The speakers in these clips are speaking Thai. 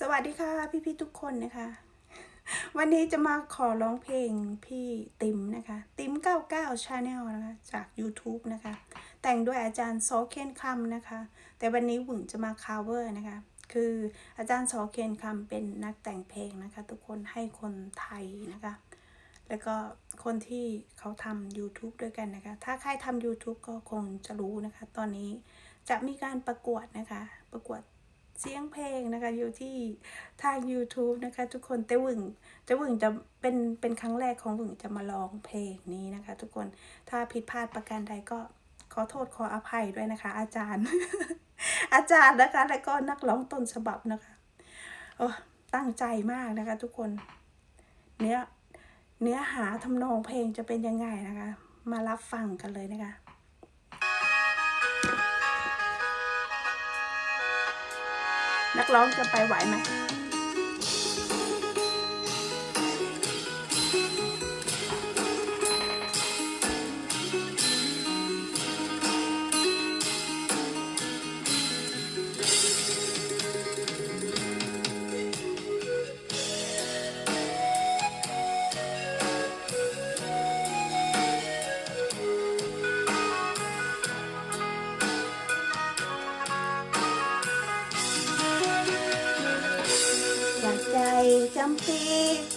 สวัสดีค่ะ พี่ๆทุกคนนะคะ วันนี้จะมาขอร้องเพลงพี่ติมนะคะ ติม99 Channel นะคะจาก YouTube นะคะ แต่งโดยอาจารย์ซอเคนคำนะคะ แต่วันนี้หวึงจะมา cover นะคะ คืออาจารย์ซอเคนคำเป็นนักแต่งเพลงนะคะ ทุกคนให้คนไทยนะคะ แล้วก็คนที่เขาทำ YouTube ด้วยกันนะคะ ถ้าใครทำ YouTube ก็คงจะรู้นะคะ ตอนนี้จะมีการประกวดนะคะ ประกวด เสียงเพลงนะคะอยู่ที่ทาง YouTube นะคะทุกคนแต่วึงจะวึงจะเป็นเป็นครั้งแรกของวึงจะมาร้องเพลงนี้นะคะ ทุกคนถ้าผิดพลาดประการใดก็ขอโทษขออภัยด้วยนะคะ อาจารย์ อาจารย์นะคะแล้วก็นักร้องต้นฉบับนะคะโอ้ตั้งใจมากนะคะ ทุกคนเนื้อเนื้อหาทำนองเพลงจะเป็นยังไงนะคะ มารับฟังกันเลยนะคะ นักร้องจะไปไหวไหม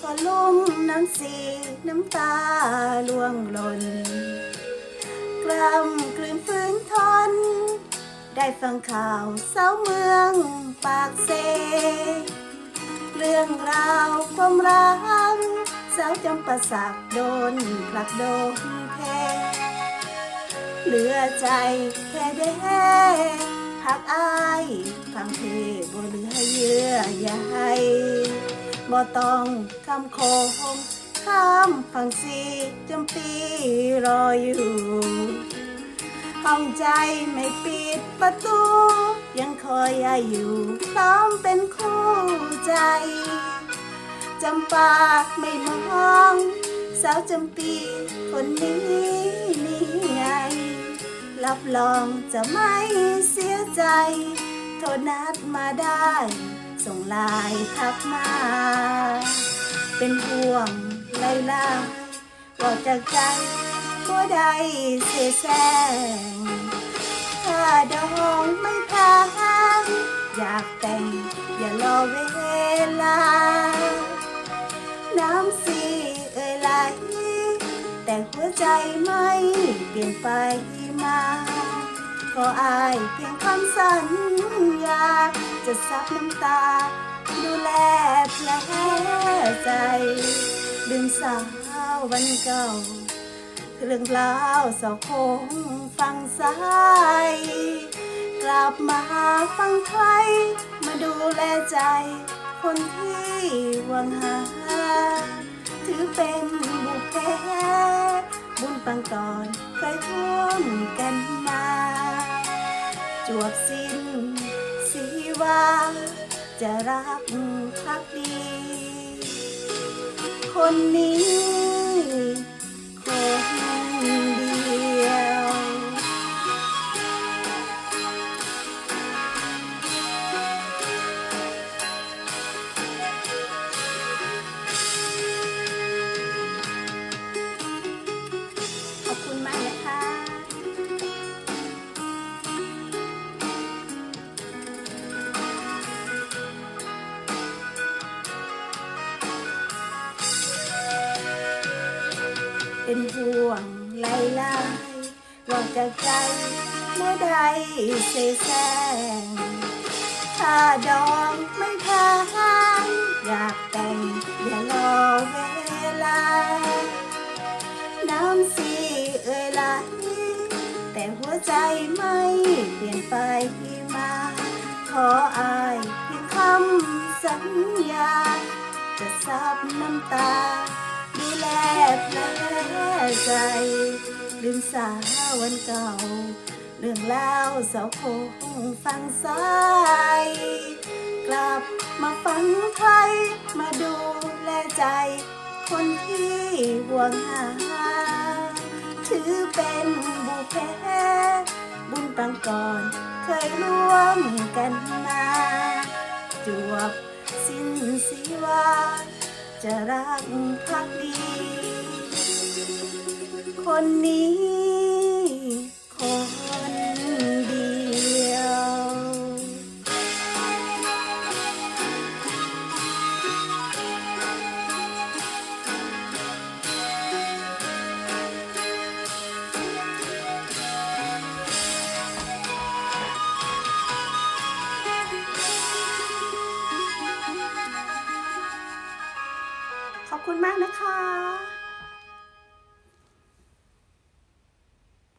ก็ลุ่มน้ำสีน้ำตาล่วงหล่นกล้ำกลืนฝืนทน ได้ฟังข่าวเศร้าเมืองปากเซ เรื่องราวความรักสาวจำปาสักโดนผลักโดนแพ้เหลือใจแค่แด้หักอายฟังเพลงบ่เหลือเยื่อใย บ่ต้องคำโคงข้ามฟังสีจำปีรออยู่ห้องใจไม่ปิดประตู ยังคอยยาอยู่พร้อมเป็นคู่ใจจำปาไม่มอง สาวจำปีคนนี้นี่ไง รับรองจะไม่เสียใจ โทรนัดมาได้ ส่งลน์ทักมา เป็นห่วงไล่ลาบอกจากใจก็ได้เสียแสงถ้าดองไม่พางอยากแต่งอย่ารอเวลา น้ำสีเอ่ยไหลแต่หัวใจไม่เปลี่ยนไปมา ขออายเพียงคำสัญญา จะซับน้ำตา ดูแลแผลใจลืมสาววันเก่า เรื่องราวเศราคงฟังสายกลับมาฟังไทยมาดูแลใจ คนที่หวังหา ถือเป็นบุพเพบุญปังก่อนเคยร่วมกันมา จวบสิ้นสีวาจะรักพักดี คนนี้คนเดียวขอบคุณมากนะคะ เป็นห่วงไล่ไล่ว่าจากใจเมื่อใดเสแสร้งถ้าดองไม่พางอยากแต่งอย่ารอเวลา น้ำสีเอ่ยไหลแต่หัวใจไม่เปลี่ยนไปมา ขออายเพียงคำสัญญา จะซับน้ำตาดูแลแผล ใจ ลืมสาววันเก่า เรื่องเล่าวเสาวคงฟังสายกลับมาฟังไทย มาดูแลใจ คนที่ห่วงหา ถือเป็นบุเพบุญปังก่อนเคยร่วมกันมา จวบสิ้นสีวาจะรักพักดี คนนี้ คนเดียว ขอบคุณมากนะคะ